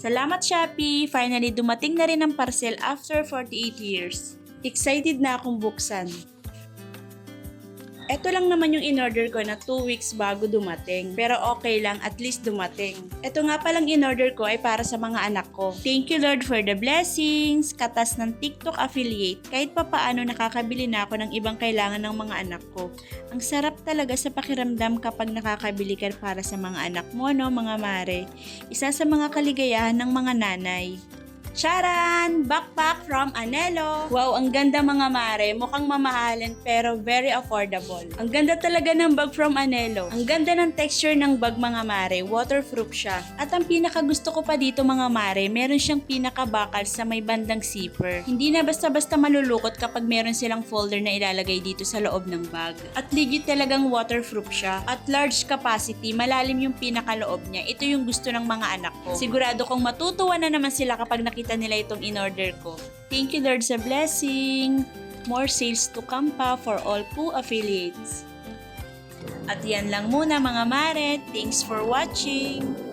Salamat Shopee! Finally, dumating na rin ang parcel after 48 years. Excited na akong buksan. Ito lang naman yung in-order ko na 2 weeks bago dumating. Pero okay lang, at least dumating. Ito nga palang in-order ko ay para sa mga anak ko. Thank you Lord for the blessings, katas ng TikTok affiliate. Kahit pa paano nakakabili na ako ng ibang kailangan ng mga anak ko. Ang sarap talaga sa pakiramdam kapag nakakabili ka para sa mga anak mo, no mga mare. Isa sa mga kaligayahan ng mga nanay. Charan! Backpack from Anelo! Wow, ang ganda mga mare. Mukhang mamahalin pero very affordable. Ang ganda talaga ng bag from Anelo. Ang ganda ng texture ng bag mga mare. Waterproof siya. At ang pinaka gusto ko pa dito mga mare, meron siyang pinakabakal sa may bandang zipper. Hindi na basta-basta malulukot kapag meron silang folder na ilalagay dito sa loob ng bag. At legit talagang waterproof siya. At large capacity, malalim yung pinakaloob niya. Ito yung gusto ng mga anak ko. Sigurado kong matutuwa na naman sila kapag nakita nila itong in-order ko. Thank you Lord sa blessing. More sales to come pa for all Poo affiliates. At yan lang muna mga mare. Thanks for watching.